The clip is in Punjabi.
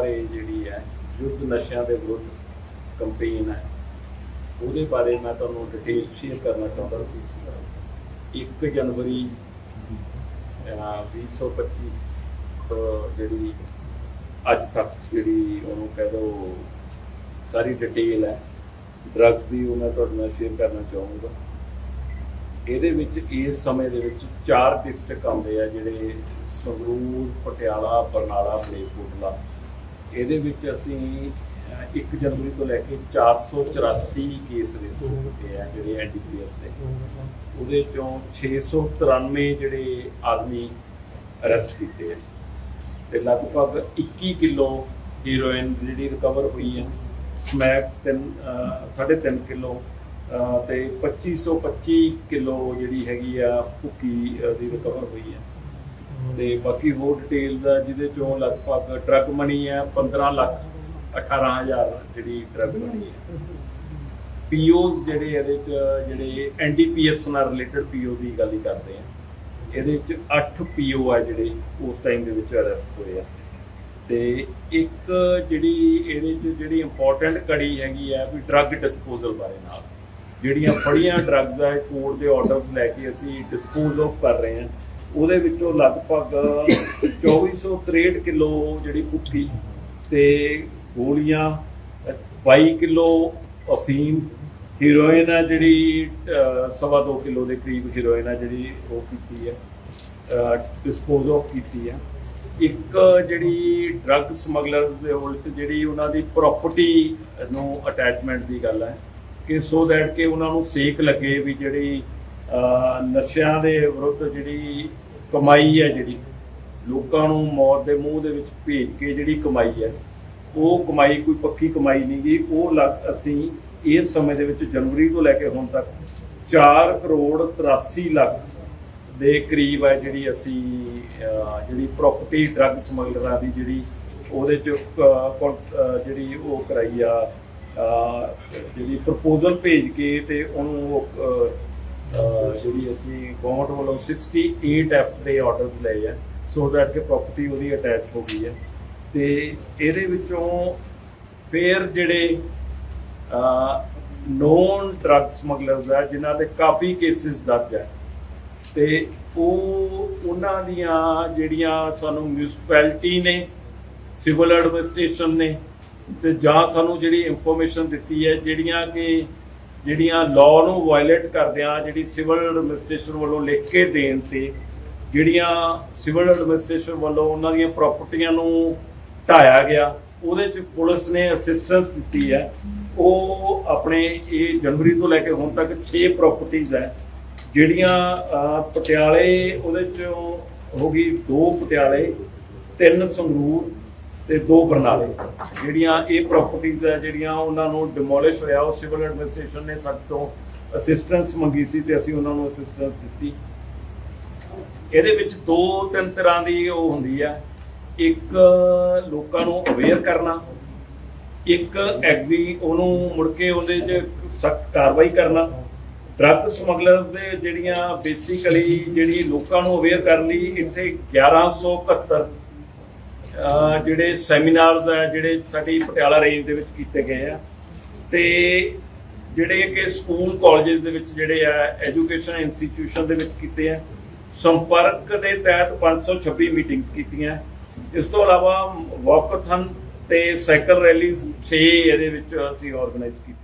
ਬਾਰੇ ਜਿਹੜੀ ਹੈ, ਯੁੱਧ ਨਸ਼ਿਆਂ ਦੇ ਵਿਰੁੱਧ ਕੰਪੇਨ ਹੈ, ਉਹਦੇ ਬਾਰੇ ਮੈਂ ਤੁਹਾਨੂੰ ਡਿਟੇਲ ਸ਼ੇਅਰ ਕਰਨਾ ਚਾਹੁੰਦਾ ਸੀ। 1 ਜਨਵਰੀ 2025 ਜਿਹੜੀ ਅੱਜ ਤੱਕ ਜਿਹੜੀ ਉਹਨੂੰ ਕਹਿ ਦੋ, ਸਾਰੀ ਡਿਟੇਲ ਹੈ ਡਰੱਗਸ ਦੀ ਉਹ ਮੈਂ ਤੁਹਾਡੇ ਨਾਲ ਸ਼ੇਅਰ ਕਰਨਾ ਚਾਹੂੰਗਾ। ਇਹਦੇ ਵਿੱਚ ਇਸ ਸਮੇਂ ਦੇ ਵਿੱਚ ਚਾਰ ਡਿਸਟ੍ਰਿਕਟ ਆਉਂਦੇ ਆ, ਜਿਹੜੇ ਸੰਗਰੂਰ, ਪਟਿਆਲਾ, ਬਰਨਾਲਾ, ਮਲੇਰਕੋਟਲਾ। ਇਹਦੇ ਵਿੱਚ ਅਸੀਂ ਅਹ, 1 ਜਨਵਰੀ ਤੋਂ ਲੈ ਕੇ 484 ਕੇਸ ਰਜਿਸਟਰ ਕੀਤੇ ਆ ਜਿਹੜੇ ਐਨਡੀਪੀਐਸ ਦੇ। ਉਹਦੇ ਚੋਂ 693 ਜਿਹੜੇ ਆਦਮੀ ਅਰੈਸਟ ਕੀਤੇ ਆ। ਤੇ ਲਗਭਗ 21 ਕਿਲੋ ਹੀਰੋਇਨ ਜਿਹੜੀ ਰਿਕਵਰ ਹੋਈ ਹੈ ਸਮੈਕ ਤਿੰਨ ਅਹ, ਸਾਢੇ 3 ਕਿਲੋ ਅਹ, ਤੇ 2525 ਕਿਲੋ ਜਿਹੜੀ ਹੈਗੀ ਆ ਭੁੱਕੀ ਦੀ ਰਿਕਵਰ ਹੋਈ ਹੈ ਤੇ ਬਾਕੀ ਹੋਰ ਡਿਟੇਲਸ ਆ ਜਿਹਦੇ ਚੋਂ ਲਗਭਗ ਡਰਗ ਮਨੀ ਹੈ 15 ਲੱਖ 18000 ਜਿਹੜੀ ਡਰਗ ਮਨੀ ਹੈ। ਪੀਓਜ਼ ਜਿਹੜੇ ਇਹਦੇ ਚ, ਜਿਹੜੇ ਐਨਡੀਪੀਐਸ ਨਾਲ ਰਿਲੇਟਡ ਪੀਓ ਦੀ ਗੱਲ ਹੀ ਕਰਦੇ ਆ ਇਹਦੇ ਚ 8 ਪੀਓ ਆ ਜਿਹੜੇ ਉਸ ਟਾਈਮ ਦੇ ਵਿੱਚ ਅਰੈਸਟ ਹੋਏ ਆ। ਤੇ ਇੱਕ ਜਿਹੜੀ ਇਹਦੇ ਚ ਜਿਹੜੀ ਇੰਪੋਰਟੈਂਟ ਕੜੀ ਹੈਗੀ ਆ ਵੀ ਡਰੱਗ ਡਿਸਪੋਜ਼ਲ ਬਾਰੇ ਨਾਲ। ਜਿਹੜੀਆਂ ਫੜੀਆਂ ਡਰੱਗਸ ਆ ਕੋਰਟ ਦੇ ਆਰਡਰਸ ਲੈ ਕੇ ਅਸੀਂ ਡਿਸਪੋਜ਼ ਆਫ ਕਰ ਰਹੇ ਹਾਂ। ਉਹਦੇ ਵਿੱਚੋਂ ਲਗਭਗ 2463 ਕਿਲੋ ਜਿਹੜੀ ਭੁੱਕੀ ਤੇ ਗੋਲੀਆਂ ਅ, 22 ਕਿਲੋ ਅਫੀਮ ਹੀਰੋਇਨ ਆ ਜਿਹੜੀ ਸਵਾ ਦੋ ਕਿਲੋ ਦੇ ਕਰੀਬ ਹੀਰੋਇਨ ਆ ਜਿਹੜੀ ਉਹ ਕੀਤੀ ਹੈ ਡਿਸਪੋਜ਼ ਆਫ ਕੀਤੀ ਹੈ। ਇੱਕ ਜਿਹੜੀ ਡਰੱਗ ਸਮਗਲਰਸ ਦੇ ਉਲਟ ਜਿਹੜੀ ਉਹਨਾਂ ਦੀ ਪ੍ਰਾਪਰਟੀ ਨੂੰ ਅਟੈਚਮੈਂਟ ਦੀ ਗੱਲ ਹੈ ਕਿ ਸੋ ਦੈਟ ਕਿ ਉਹਨਾਂ ਨੂੰ ਸੇਕ ਲੱਗੇ ਵੀ ਜਿਹੜੀ ਨਸ਼ਿਆਂ ਦੇ ਵਿਰੁੱਧ ਜਿਹੜੀ ਕਮਾਈ ਹੈ ਜਿਹੜੀ, ਲੋਕਾਂ ਨੂੰ ਮੌਤ ਦੇ ਮੂੰਹ ਦੇ ਵਿੱਚ ਭੇਜ ਕੇ ਜਿਹੜੀ ਕਮਾਈ ਹੈ, ਉਹ ਕਮਾਈ ਕੋਈ ਪੱਕੀ ਕਮਾਈ ਨਹੀਂ ਗਈ ਉਹ ਲੱਗ ਅਸੀਂ ਇਸ ਸਮੇਂ ਦੇ ਵਿੱਚ ਜਨਵਰੀ ਤੋਂ ਲੈ ਕੇ ਹੁਣ ਤੱਕ 4 ਕਰੋੜ 83 ਲੱਖ ਦੇ ਕਰੀਬ ਹੈ ਜਿਹੜੀ ਅਸੀਂ ਜਿਹੜੀ ਪ੍ਰਾਪਰਟੀ ਡਰੱਗ ਸਮਗਲਰਾਂ ਦੀ ਜਿਹੜੀ ਉਹਦੇ ਚ ਜਿਹੜੀ ਉਹ ਕਰਾਈ ਆ ਜਿਹੜੀ ਪ੍ਰਪੋਜ਼ਲ ਭੇਜ ਕੇ ਤੇ ਉਹਨੂੰ ਉਹ ਜਿਹੜੀ ਅਸੀਂ ਗਵਰਨਮੈਂਟ ਵੱਲੋਂ 68 ਐਫ ਦੇ ਆਰਡਰਸ ਲਏ ਆ ਸੋ ਦੈਟ ਕਿ ਪ੍ਰਾਪਰਟੀ ਉਹਦੀ ਅਟੈਚ ਹੋ ਗਈ ਹੈ ਤੇ ਇਹਦੇ ਵਿੱਚੋਂ ਫੇਰ ਜਿਹੜੇ ਨੋਨ ਡਰੱਗ ਸਮਗਲਰਸ ਆ, ਜਿਨ੍ਹਾਂ ਦੇ ਕਾਫੀ ਕੇਸਿਸ ਦਰਜ ਹੈ ਤੇ ਉਹ, ਉਹਨਾਂ ਦੀਆਂ ਜਿਹੜੀਆਂ ਸਾਨੂੰ ਮਿਊਨਿਸਪੈਲਿਟੀ ਨੇ ਸਿਵਲ ਐਡਮਿਨਿਸਟ੍ਰੇਸ਼ਨ ਨੇ, ਤੇ ਜਾਂ ਸਾਨੂੰ ਜਿਹੜੀ ਇਨਫੋਰਮੇਸ਼ਨ ਦਿੱਤੀ ਹੈ, ਜਿਹੜੀਆਂ ਕਿ ਜਿਹੜੀਆਂ ਲਾਅ ਨੂੰ ਵਾਇਲੇਟ ਕਰਦਿਆਂ ਜਿਹੜੀ ਸਿਵਲ ਐਡਮਿਨਿਸਟ੍ਰੇਸ਼ਨ ਵੱਲੋਂ ਲਿਖ ਕੇ ਦੇਣ ਤੇ ਜਿਹੜੀਆਂ ਸਿਵਲ ਐਡਮਿਨਿਸਟ੍ਰੇਸ਼ਨ ਵੱਲੋਂ ਉਹਨਾਂ ਦੀਆਂ ਪ੍ਰਾਪਰਟੀਆਂ ਨੂੰ ਢਾਇਆ ਗਿਆ, ਉਹਦੇ ਚ ਪੁਲਿਸ ਨੇ ਅਸਿਸਟੈਂਸ ਦਿੱਤੀ ਹੈ। ਉਹ ਆਪਣੇ ਇਹ ਜਨਵਰੀ ਤੋਂ ਲੈ ਕੇ ਹੁਣ ਤੱਕ 6 ਪ੍ਰਾਪਰਟੀਆਂ ਹੈ। ਜਿਹੜੀਆਂ ਪਟਿਆਲੇ ਉਹਦੇ ਚੋਂ ਹੋ ਗਈ ਦੋ ਪਟਿਆਲੇ, ਤਿੰਨ ਸੰਗਰੂਰ ਤੇ ਦੋ ਬਰਨਾਲੇ ਜਿਹੜੀਆਂ ਇਹ ਪ੍ਰਾਪਰਟੀਆਂ ਜਿਹੜੀਆਂ ਉਹਨਾਂ ਨੂੰ ਡਿਮੋਲਿਸ਼ ਹੋਇਆ, ਉਹ ਸਿਵਲ ਐਡਮਿਨਿਸਟ੍ਰੇਸ਼ਨ ਨੇ ਸਾਡੇ ਤੋਂ ਅਸਿਸਟੈਂਸ ਮੰਗੀ ਸੀ ਤੇ ਅਸੀਂ ਉਹਨਾਂ ਨੂੰ ਅਸਿਸਟੈਂਸ ਦਿੱਤੀ। ਇਹਦੇ ਵਿੱਚ ਦੋ, ਤਿੰਨ ਤਰ੍ਹਾਂ ਦੀ ਉਹ ਹੁੰਦੀ ਆ। ਇੱਕ ਲੋਕਾਂ ਨੂੰ ਅਵੇਅਰ ਕਰਨਾ, ਇੱਕ ਐਗਜ਼ੀ ਉਹਨੂੰ ਮੁੜ ਕੇ ਉਹਦੇ 'ਚ ਸਖਤ ਕਾਰਵਾਈ ਕਰਨਾ। ਡਰੱਗ ਸਮਗਲਰ ਦੇ ਜਿਹੜੀਆਂ ਬੇਸਿਕਲੀ ਜਿਹੜੀ ਲੋਕਾਂ ਨੂੰ ਅਵੇਅਰ ਕਰਨ ਲਈ ਇੱਥੇ 1171 ਅਹ ਜਿਹੜੇ ਸੈਮੀਨਾਰਸ ਆ, ਜਿਹੜੇ ਸਾਡੀ ਪਟਿਆਲਾ ਰੇਂਜ ਦੇ ਵਿੱਚ ਕੀਤੇ ਗਏ ਆ, ਤੇ ਜਿਹੜੇ ਕਿ ਸਕੂਲ ਕਾਲਜਸ ਦੇ ਵਿੱਚ ਜਿਹੜੇ ਆ ਐਜੂਕੇਸ਼ਨ ਇੰਸਟੀਟਿਊਸ਼ਨ ਦੇ ਵਿੱਚ ਕੀਤੇ ਆ, ਸੰਪਰਕ ਦੇ ਤਹਿਤ 526 ਮੀਟਿੰਗਸ ਕੀਤੀਆਂ। ਇਸ ਤੋਂ ਇਲਾਵਾ ਵਾਕਥਨ ਤੇ ਸਾਈਕਲ ਰੈਲੀਜ਼ 6 ਇਹਦੇ ਵਿੱਚ ਅਸੀਂ ਆਰਗੇਨਾਈਜ਼ ਕੀਤੀ